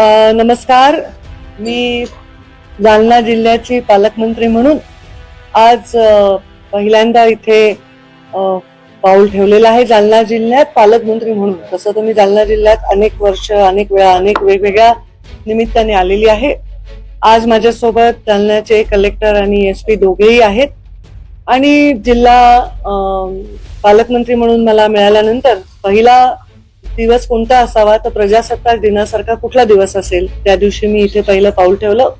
नमस्कार. मी जालना जिल्ह्याची पालकमंत्री म्हणून आज पहिल्यांदा इथे पाऊल ठेवलेलं आहे. जालना जिल्ह्यात पालकमंत्री म्हणून. तसं तर मी जालना जिल्ह्यात अनेक वर्ष अनेक वेळा अनेक वेगवेगळ्या निमित्ताने आलेली आहे. आज माझ्यासोबत जालन्याचे कलेक्टर आणि एस पी दोघेही आहेत. आणि जिल्हा पालकमंत्री म्हणून मला मिळाल्यानंतर पहिला दिवस कोणता असावा तर प्रजासत्ताक दिनासारखा कुठला दिवस असेल? त्या दिवशी मी इथे पहिलं पाऊल ठेवलं.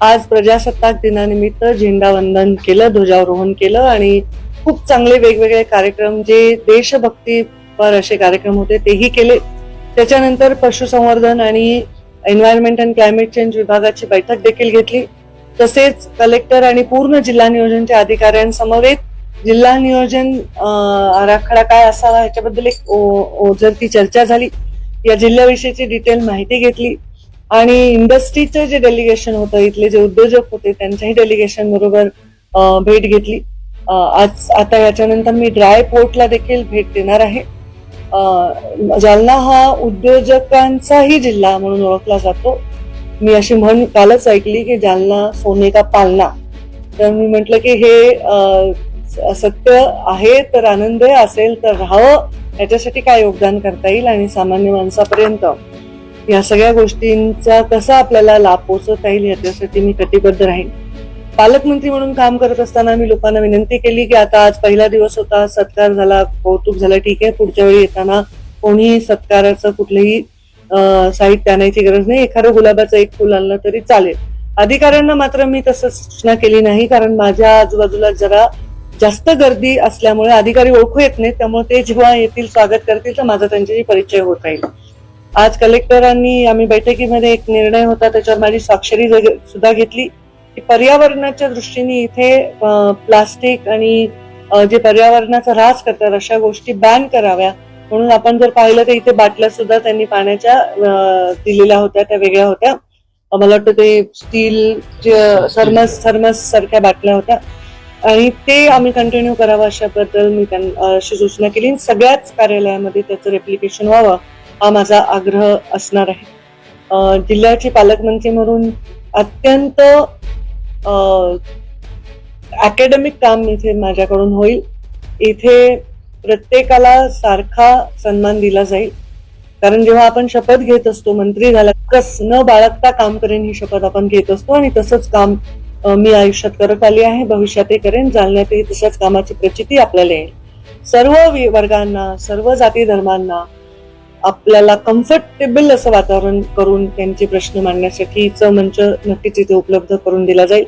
आज प्रजासत्ताक दिनानिमित्त झेंडावंदन केलं ध्वजारोहण केलं आणि खूप चांगले वेगवेगळे कार्यक्रम जे देशभक्तीपर असे कार्यक्रम होते तेही केले. त्याच्यानंतर पशुसंवर्धन आणि एन्व्हायरमेंट अँड क्लायमेट चेंज विभागाची बैठक देखील घेतली. तसेच कलेक्टर आणि पूर्ण जिल्हा नियोजनच्या अधिकाऱ्यांसमवेत जिल्हा नियोजन आराखडा काय असावा याच्याबद्दल एक ओ- ती चर्चा झाली या जिल्ह्याविषयीची डिटेल माहिती घेतली आणि इंडस्ट्रीचं जे डेलिगेशन होतं इथले जे उद्योजक होते त्यांच्याही डेलिगेशन बरोबर भेट घेतली. आज आता याच्यानंतर मी ड्राय पोर्टला देखील भेट देणार आहे. जालना हा उद्योजकांचाही जिल्हा म्हणून ओळखला जातो. मी अशी म्हण कालच ऐकली की जालना सोने का पालना. तर मी म्हटलं की हे सत्य आहे तर आनंद असेल तर राहावं. याच्यासाठी काय योगदान करता येईल आणि सामान्य माणसापर्यंत? या सगळ्या गोष्टींचा कसा आपल्याला लाभ पोहोचवता येईल याच्यासाठी मी कटिबद्ध राहीन. पालकमंत्री म्हणून काम करत असताना मी लोकांना विनंती केली की आता आज पहिला दिवस होता सत्कार झाला कौतुक झालं ठीक आहे. पुढच्या वेळी येताना कोणीही सत्काराचं कुठलंही साहित्य आणायची गरज नाही. एखादं गुलाबाचं एक फुल आणलं तरी चालेल. अधिकाऱ्यांना मात्र मी तसं सूचना केली नाही कारण माझ्या आजूबाजूला जरा जास्त गर्दी असल्यामुळे अधिकारी ओळखू येत नाहीत त्यामुळे ते जेव्हा येतील स्वागत करतील तर माझा त्यांच्याशी परिचय होत येईल आज कलेक्टरांनी आम्ही बैठकीमध्ये एक निर्णय होता त्याच्यावर माझी स्वाक्षरी सुद्धा घेतली. की पर्यावरणाच्या दृष्टीने इथे प्लास्टिक आणि जे पर्यावरणाचा ऱ्हास करतात अशा गोष्टी बॅन कराव्या. म्हणून आपण जर पाहिलं तर इथे बाटल्या सुद्धा त्यांनी पाण्याच्या दिलेल्या होत्या त्या वेगळ्या होत्या. मला वाटतं ते स्टील थर्मस थर्मस सारख्या बाटल्या होत्या. आणि ते आम्ही कंटिन्यू करावं अशाबद्दल मी त्यांना अशी सूचना केली. सगळ्याच कार्यालयामध्ये त्याचं रेप्लिकेशन व्हावं हा माझा आग्रह असणार आहे. जिल्ह्याचे पालकमंत्री म्हणून अत्यंत अकॅडमिक काम इथे माझ्याकडून होईल. इथे प्रत्येकाला सारखा सन्मान दिला जाईल. कारण जेव्हा आपण शपथ घेत असतो मंत्री झाला कस न बाळगता काम करेन ही शपथ आपण घेत असतो आणि तसंच काम मी आयुष्यात करत आली आहे भविष्यातही करेन जालन्यातही तशाच कामाची प्रचिती आपल्याला येईल. सर्व वि- वर्गांना सर्व जाती धर्मांना आपल्याला कम्फर्टेबल असं वातावरण करून त्यांचे प्रश्न मांडण्यासाठीच मंच नक्कीच इथे उपलब्ध करून दिला जाईल.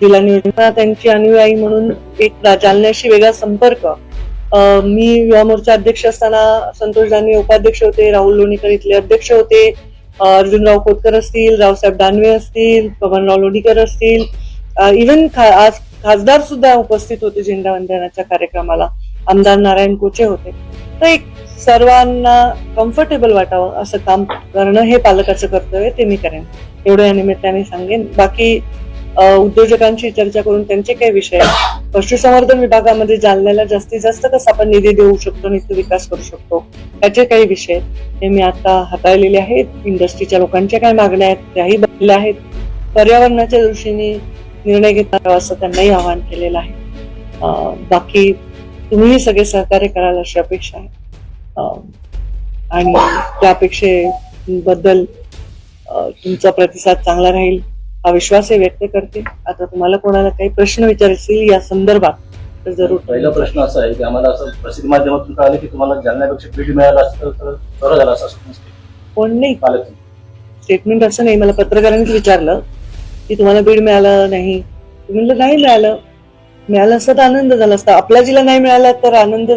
दिला नियोजना त्यांची अनुयायी म्हणून एक जालन्याशी वेगळा संपर्क. मी युवा मोर्चा अध्यक्ष असताना संतोष दानवे उपाध्यक्ष होते राहुल लोणीकर इथले अध्यक्ष होते. अर्जुनराव खोतकर असतील रावसाहेब दानवे असतील पवनराव लोणीकर असतील. इवन आज खासदार सुद्धा उपस्थित होते झेंडा वंदनाच्या कार्यक्रमाला. आमदार नारायण कोचे होते. तर एक सर्वांना कम्फर्टेबल वाटावं असं काम करणं हे पालकाचं कर्तव्य ते मी करेन. एवढं या निमित्ताने सांगेन. बाकी उद्योजकांशी चर्चा करून त्यांचे काही विषय आहेत. पशुसंवर्धन विभागामध्ये जालन्याला जास्तीत जास्त कसा आपण निधी देऊ शकतो आणि विकास करू शकतो त्याचे काही विषय आहेत. मी आता हाताळलेले आहेत. इंडस्ट्रीच्या लोकांच्या काय मागण्या आहेत त्याही बदलल्या आहेत. पर्यावरणाच्या दृष्टीने निर्णय घेतला असं त्यांनाही आवाहन केलेलं आहे. बाकी तुम्हीही सगळे सहकार्य कराल अशी अपेक्षा आहे. आणि त्या अपेक्षेबद्दल तुमचा प्रतिसाद चांगला राहील. हा विश्वासही व्यक्त करते. आता तुम्हाला कोणाला काही प्रश्न विचारतील या संदर्भात तर जरूर. पहिला प्रश्न असा आहे की आम्हाला असं प्रसिद्धी माध्यमातून कळालं की तुम्हाला जालन्यापेक्षा बीड मिळाला असतं तर बरं झालं असं कोण नाही. स्टेटमेंट असं नाही. मला पत्रकारांनीच विचारलं की तुम्हाला बीड मिळालं नाही. मी म्हणलं नाही मिळालं. मिळालं असतं तर आनंद झाला असता. आपला जिल्हा नाही मिळाला तर आनंद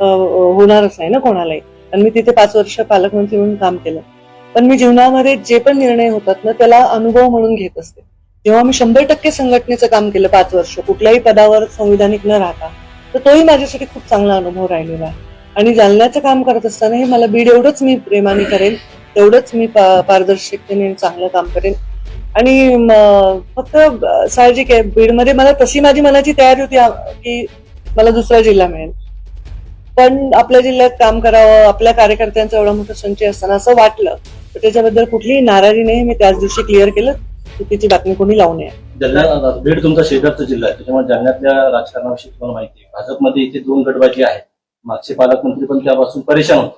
होणारच नाही ना कोणालाही. आणि मी तिथे पाच वर्ष पालकमंत्री म्हणून काम केलं. पण मी जीवनामध्ये जे पण निर्णय होतात ना त्याला अनुभव म्हणून घेत असते. जेव्हा मी शंभर टक्के संघटनेचं काम केलं पाच वर्ष कुठल्याही पदावर संविधानिक न राहता तर तोही माझ्यासाठी खूप चांगला अनुभव राहिलेला आहे. आणि जालन्याचं काम करत असताना हे मला बीड एवढंच मी प्रेमाने करेन तेवढंच मी पारदर्शकतेने चांगलं काम करेन आणि फक्त साहजिक आहे बीडमध्ये मला तशी माझी मनाची तयारी होती की मला दुसरा जिल्हा मिळेल. पण आपल्या जिल्ह्यात काम करावं आपल्या कार्यकर्त्यांचा एवढा मोठा संचय असताना असं वाटलं तर त्याच्याबद्दल कुठलीही नाराजी नाही. मी त्याच दिवशी क्लिअर केलं. चुकीची बातमी कोणी लावू नये. जालना बीड तुमचा शेजारचा जिल्हा आहे. त्याच्यामुळे जालन्यातल्या राजकारणाविषयी तुम्हाला माहिती आहे. भाजपमध्ये इथे दोन गटबाजी आहेत. मागचे पालकमंत्री पण त्यापासून परेशान होते.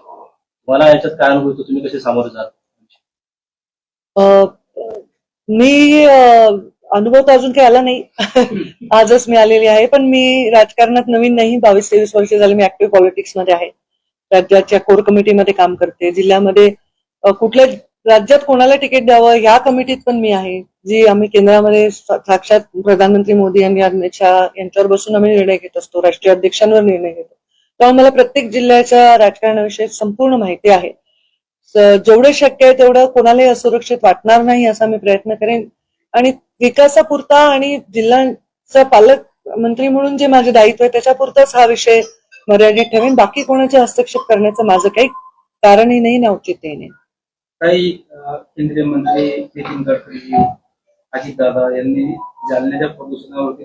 तुम्हाला याच्यात काय अनुभव येतो? तुम्ही कसे सामोरे जात? मी अनुभव तर अजून काही आला नाही. आजच मी आलेली आहे. पण मी राजकारणात नवीन नाही. बावीस तेवीस वर्ष झाले मी ऍक्टिव्ह पॉलिटिक्समध्ये आहे. राज्याच्या कोर कमिटीमध्ये काम करते. जिल्ह्यामध्ये कुठल्या राज्यात कोणाला तिकीट द्यावं या कमिटीत पण मी आहे जी आम्ही केंद्रामध्ये साक्षात प्रधानमंत्री मोदी यांनी अमित शहा यांच्यावर बसून आम्ही निर्णय घेत असतो राष्ट्रीय अध्यक्षांवर निर्णय घेतो. त्यामुळे मला प्रत्येक जिल्ह्याच्या राजकारणाविषयी संपूर्ण माहिती आहे. जेवढं शक्य आहे तेवढं कोणालाही असुरक्षित वाटणार नाही असा मी प्रयत्न करेन. आणि विकासापुरता आणि जिल्ह्याचा पालकमंत्री म्हणून जे माझे दायित्व आहे त्याच्यापुरताच हा विषय मर्यादित ठेवेन बाकी कोणाचे हस्तक्षेप करण्याचं माझं काही कारणही नाही ना औचित्यही नाही. काही केंद्रीय मंत्री नितीन गडकरी अजितदादा यांनी जालन्याच्या प्रदूषणावरती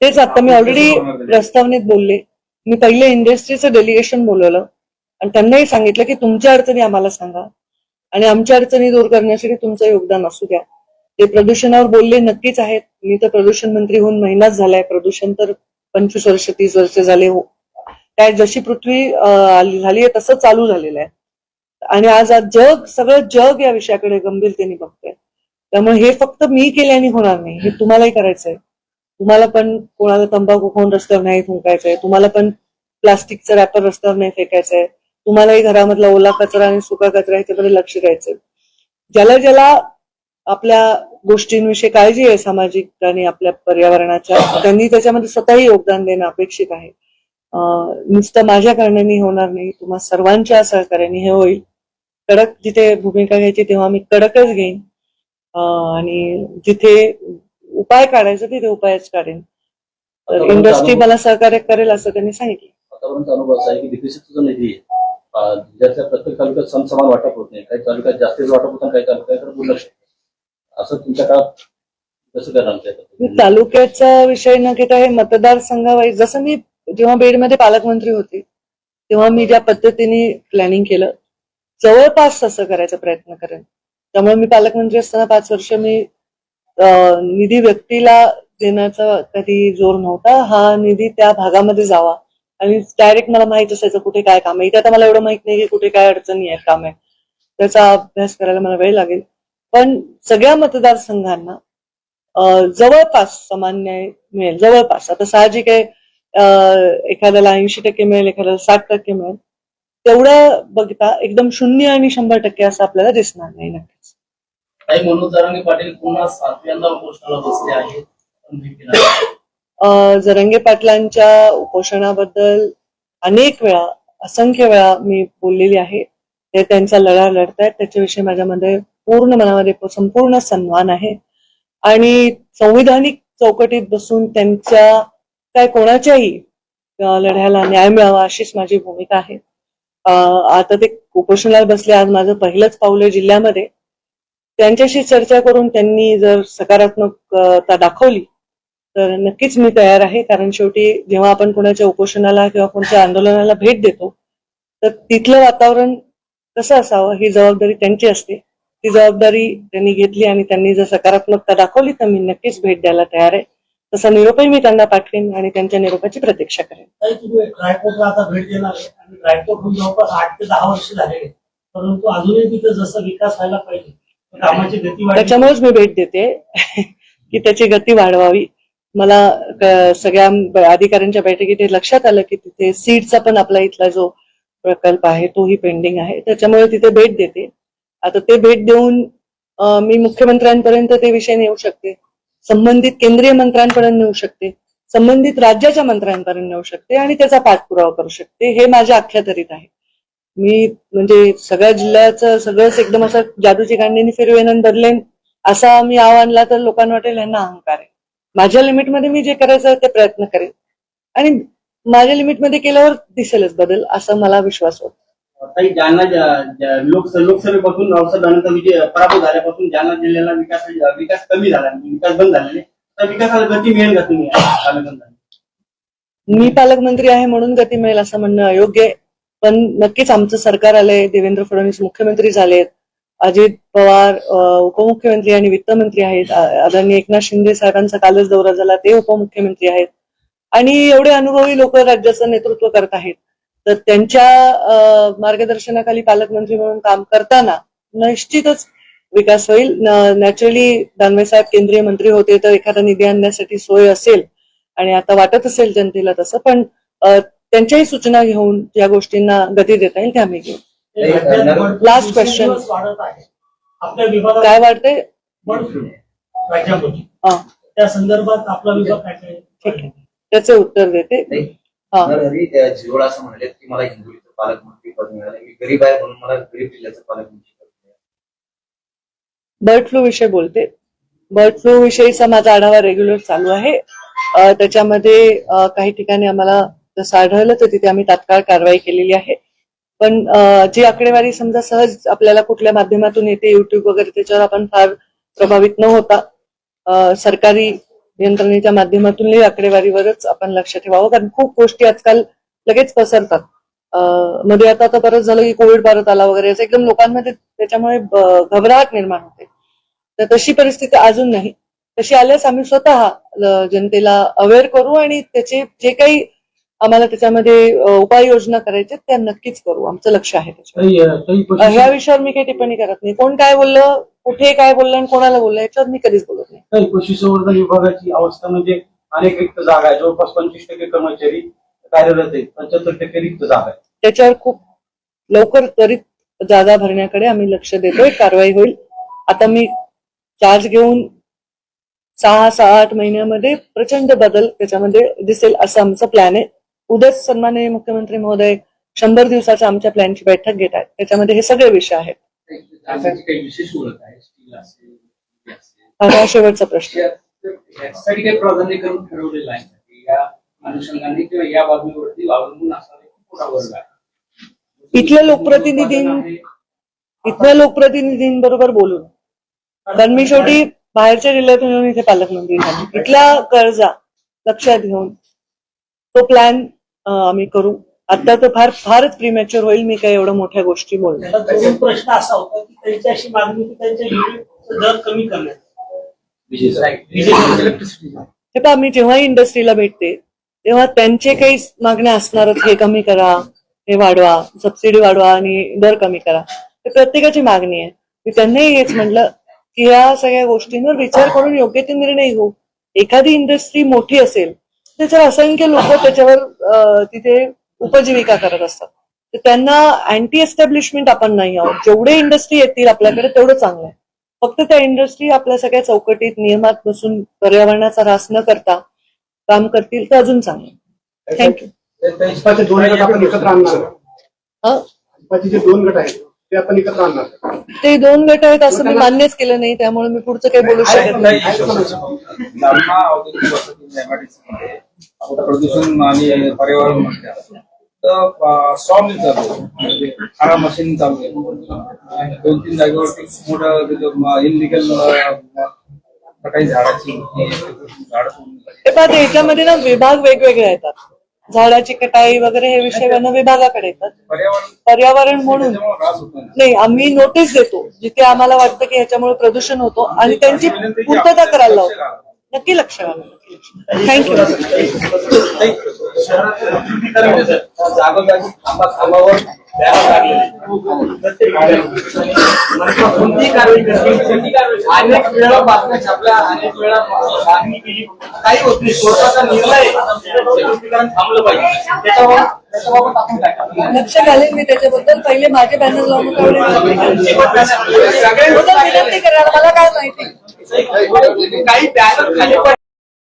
तेच आता मी ऑलरेडी प्रस्तावनेत बोलले. मी पहिले इंडस्ट्रीचं डेलिगेशन बोलवलं. आणि त्यांनाही सांगितलं की तुमच्या अडचणी आम्हाला सांगा. आणि आमच्या अडचणी दूर करण्यासाठी तुमचं योगदान असू द्या. ते प्रदूषणावर बोलले नक्कीच आहेत. मी तर प्रदूषण मंत्री होऊन महिनाच झालाय. प्रदूषण तर पंचवीस वर्ष तीस वर्ष झाले हो काय जशी पृथ्वी झाली आहे तसं चालू झालेलं आहे. आणि आज आज जग सगळं जग या विषयाकडे गंभीरतेने बघतंय. त्यामुळे हे फक्त मी केल्याने होणार नाही. हे तुम्हालाही करायचंय. तुम्हाला पण कोणाला तंबाखू खाऊन रस्त्यावर नाही थुंकायचंय. तुम्हाला पण प्लास्टिकचं रॅपर रस्त्यावर नाही फेकायचंय. तुम्हालाही घरामधला ओला कचरा आणि सुका कचरा ह्याच्याकडे लक्ष द्यायचंय. ज्याला ज्याला आपल्या गोष्टींविषयी काळजी आहे सामाजिक आणि आपल्या पर्यावरणाच्या त्यांनी त्याच्यामध्ये स्वतःही योगदान देणं अपेक्षित आहे. नुसतं माझ्या कारणाने होणार नाही तुम्हा सर्वांच्या सहकार्याने हे होईल. कडक जिथे भूमिका घ्यायची तेव्हा मी कडकच घेईन. आणि जिथे उपाय काढायचा तिथे उपायच काढेन. तर इंडस्ट्री मला सहकार्य करेल असं त्यांनी सांगितलं. आतापर्यंत अनुभव असा आहे की विकसित जो निधी आहे अं, जिल्ह्यातल्या प्रत्येक तालुक्यात समसमान वाटप होत नाही. काही तालुक्यात जास्तीच वाटप होतं काही तालुक्यात दुर्लक्ष होतं. असं तुमच्या काळात कसं करणार मी त्याच्यात? तालुक्याचा विषय न घेता हे मतदारसंघावाईज जसं मी जेव्हा बीडमध्ये पालकमंत्री होते तेव्हा मी ज्या पद्धतीने प्लॅनिंग केलं जवळपास तसं करायचा प्रयत्न करेन. त्यामुळे मी पालकमंत्री असताना पाच वर्ष मी निधी व्यक्तीला देण्याचा कधी जोर नव्हता. हा निधी त्या भागामध्ये जावा. आणि डायरेक्ट मला माहीत असायचं कुठे काय काम आहे. इथे आता मला एवढं माहीत नाही की कुठे काय अडचणी आहेत काम आहे त्याचा अभ्यास करायला मला वेळ लागेल. पण सगळ्या मतदारसंघांना जवळपास समान न्याय मिळेल. जवळपास. आता साहजिक आहे एखाद्याला ऐंशी टक्के मिळेल एखाद्याला साठ टक्के मिळेल. तेवढं बघता एकदम शून्य आणि शंभर टक्के असं आपल्याला दिसणार नाही नक्कीच. काही मनोज पाटील पुन्हा सातव्यांदा उपोषणाला बसले आहेत जरंगे पाटलांच्या उपोषणाबद्दल अनेक वेळा असंख्य वेळा मी बोललेली आहे. ते त्यांचा लढा लढतायत त्याच्याविषयी माझ्यामध्ये पूर्ण मनामध्ये संपूर्ण सन्मान आहे. आणि संविधानिक चौकटीत बसून त्यांच्या काय कोणाच्याही लढ्याला न्याय मिळावा अशीच माझी भूमिका आहे. आता ते कुपोषणाला बसले आज माझं पहिलंच पाऊल आहे जिल्ह्यामध्ये. त्यांच्याशी चर्चा करून त्यांनी जर सकारात्मकता दाखवली तर नक्कीच मी तयार आहे. कारण शेवटी जेव्हा आपण कोणाच्या उपोषणाला किंवा कोणत्या आंदोलनाला भेट देतो तर तिथलं वातावरण कसं असावं ही जबाबदारी त्यांची असते. ती जबाबदारी त्यांनी घेतली आणि त्यांनी जर सकारात्मकता दाखवली तर मी नक्कीच भेट द्यायला तयार आहे. तसा निरोपही मी त्यांना पाठवेन आणि त्यांच्या निरोपाची प्रतीक्षा करेन. ताई तुम्ही रायकोटला आता भेट देणार आहे आणि रायकोटहून जवळपास आठ ते दहा वर्ष झालेले आहेत. परंतु अजूनही तिथं जसं विकास व्हायला पाहिजे कामाची गती वाढली. त्याच्यामुळेच मी भेट देते की त्याची गती वाढवावी. मला क- सगळ्या ब- अधिकाऱ्यांच्या बैठकीत हे लक्षात आलं की तिथे सीडचा पण आपला इथला जो प्रकल्प आहे तोही पेंडिंग आहे. त्याच्यामुळे तिथे भेट देते. आता ते भेट देऊन अं, मी मुख्यमंत्र्यांपर्यंत ते विषय नेऊ शकते. संबंधित केंद्रीय मंत्र्यांपर्यंत नेऊ शकते संबंधित राज्याच्या मंत्र्यांपर्यंत नेऊ शकते आणि त्याचा पाठपुरावा करू शकते. हे माझ्या अख्यातरीत आहे. मी म्हणजे सगळ्या जिल्ह्याचं सगळंच एकदम असं जादूची गांडीने फिरवेन बदलेन असा मी आव्हानला तर लोकांना वाटेल यांना अहंकार आहे. माझ्या लिमिटमध्ये मी जे करायचं ते प्रयत्न करेन. आणि माझ्या लिमिटमध्ये केल्यावर दिसेलच बदल असा मला विश्वास होतो. ताई जालना ज- ज- लोकस लोकसभेपासून रावसाहेबांचा विजय पराभव झाल्यापासून जालना जिल्ह्याला विकास विकास कमी झाला विकास बंद झालेले. तर विकासाला गती मिळेल का तुम्ही मी पालकमंत्री आहे म्हणून गती मिळेल असं म्हणणं अयोग्य पण नक्कीच आमचं सरकार आलंय देवेंद्र फडणवीस मुख्यमंत्री झालेत. अजित पवार उपमुख्यमंत्री आणि वित्तमंत्री आहेत. आदरणीय एकनाथ शिंदे साहेबांचा कालच दौरा झाला ते उपमुख्यमंत्री आहेत. आणि एवढे अनुभवी लोक राज्याचं नेतृत्व करत आहेत. तर त्यांच्या मार्गदर्शनाखाली पालकमंत्री म्हणून काम करताना निश्चितच विकास होईल. नॅचरली दानवे साहेब केंद्रीय मंत्री होते तर एखादा निधी आणण्यासाठी सोय असेल आणि आता वाटत असेल जनतेला तसं पण त्यांच्याही सूचना घेऊन ज्या गोष्टींना गती देता येईल त्या आम्ही घेऊ. आपल्या विभागात काय वाटतंय त्या संदर्भात आपला विभाग काय काय ठीक आहे. त्याचे उत्तर देते. नरहरी झिरोळ असं म्हणाले की मला पालकमंत्री पद मिळालं. मी गरीब आहे म्हणून मला गरीब जिल्ह्याचं पालकमंत्री पद मिळालं. बर्ड फ्लू विषयी बोलते. बर्ड फ्लू विषयीचा माझा आढावा रेग्युलर चालू आहे. त्याच्यामध्ये काही ठिकाणी आम्हाला जसं आढळलं तर तिथे आम्ही तात्काळ कारवाई केलेली आहे. पण जी आकडेवारी समजा सहज आपल्याला कुठल्या माध्यमातून येते युट्यूब वगैरे त्याच्यावर आपण फार प्रभावित न होता सरकारी यंत्रणेच्या माध्यमातून आकडेवारीवरच आपण लक्ष ठेवावं. कारण खूप गोष्टी आजकाल लगेच पसरतात. मध्ये आता तर परत झालं की कोविड परत आला वगैरे असं एकदम लोकांमध्ये त्याच्यामुळे घबराहट निर्माण होते. तर तशी परिस्थिती अजून नाही. तशी आल्यास आम्ही स्वतः जनतेला अवेअर करू आणि त्याचे जे काही आम्हाला त्याच्यामध्ये उपाययोजना करायच्या त्या नक्कीच करू. आमचं लक्ष आहे त्याच्यावर. ह्या विषयावर मी काही टिप्पणी करत नाही. कोण काय बोललं कुठे काय बोललं आणि कोणाला बोललं याच्यावर मी कधीच बोलत नाही. नाही पशुसंवर्धन विभागाची अवस्था म्हणजे अनेक रिक्त जागा आहे. जवळपास पंचवीस टक्के कर्मचारी कार्यरत आहेत. पंच्याहत्तर टक्के रिक्त जागा आहे त्याच्यावर खूप लवकर त्वरित जागा भरण्याकडे आम्ही लक्ष देतोय. कारवाई होईल. आता मी चार्ज घेऊन सहा सहा आठ महिन्यामध्ये प्रचंड बदल त्याच्यामध्ये दिसेल असं आमचं प्लॅन आहे. उद्याच सन्माननीय मुख्यमंत्री महोदय शंभर दिवसाच्या आमच्या प्लॅनची बैठक घेत आहेत. त्याच्यामध्ये हे सगळे विषय आहेत. हे शेवटचा प्रश्न. इथल्या लोकप्रतिनिधीं-. इथल्या लोकप्रतिनिधींबरोबर बोलून. कारण मी शेवटी बाहेरच्या जिल्ह्यातून येऊन इथे पालकमंत्री झाले. इथल्या कर्जा लक्षात घेऊन तो प्लॅन आम्ही करू. आता तर फार फारच प्रीमॅच्युअर होईल मी काही एवढ्या मोठ्या गोष्टी बोलणार. दोन प्रश्न असा होता की त्यांची अशी मागणी की त्यांच्या दर कमी करण्यात. हे पहा मी जेव्हाही इंडस्ट्रीला भेटते तेव्हा त्यांचे काही मागण्या असणारच हे कमी करा हे वाढवा सबसिडी वाढवा आणि दर कमी करा. हे प्रत्येकाची मागणी आहे. मी त्यांनाही हेच म्हटलं की या सगळ्या गोष्टींवर विचार करून योग्य ते निर्णय घेऊ. एखादी इंडस्ट्री मोठी असेल त्याच्यावर असंख्य लोक त्याच्यावर तिथे उपजीविका करत असतात तर त्यांना अँटी एस्टॅब्लिशमेंट आपण नाही आहोत जेवढे इंडस्ट्री येतील आपल्याकडे तेवढं चांगलं आहे फक्त त्या इंडस्ट्री आपल्या सगळ्या चौकटीत नियमात बसून पर्यावरणाचा ऱ्हास न करता काम करतील तर अजून चांगलं थँक्यू दोन गट आपण एकत्र आणणार दोन गट आहेत ते आपण एकत्र आणणार? ते दोन गट आहेत असं मी मान्यच केलं नाही त्यामुळे मी पुढचं काही बोलू शकत नाही जालना औद्योगिक वसाहती MIDC मध्ये आता प्रदूषण आणि पर्यावरण मंत्री तर सॉ मिल चालू आहे. म्हणजे खारा मशीन चालू आहे. दोन तीन जागेवरती मोठं इनलिगल काही झाडाची झाड हे पहा ते याच्यामध्ये ना विभाग वेगवेगळे येतात. झाडाची कटाई वगैरे हे विषय वनं विभागाकडे येतात. पर्यावरण. पर्यावरण म्हणून. नाही. आम्ही नोटीस देतो. जिथे आम्हाला वाटतं की ह्याच्यामुळे प्रदूषण होतो आणि त्यांची पूर्तता करायला लावतो. नक्की लक्ष घाला थँक्यू कोणती कारवाई अनेक वेळा बातम्या छापल्या अनेक वेळा मागणी केली काही होत नाही कोर्टाचा निर्णय थांबलं पाहिजे त्याच्यावर त्याच्याबाबत आपण काय लक्ष घालेन मी त्याच्याबद्दल. पहिले माझे बॅनर लावून सगळे विनंती करा मला काय माहिती? काही बॅनर खाली पडले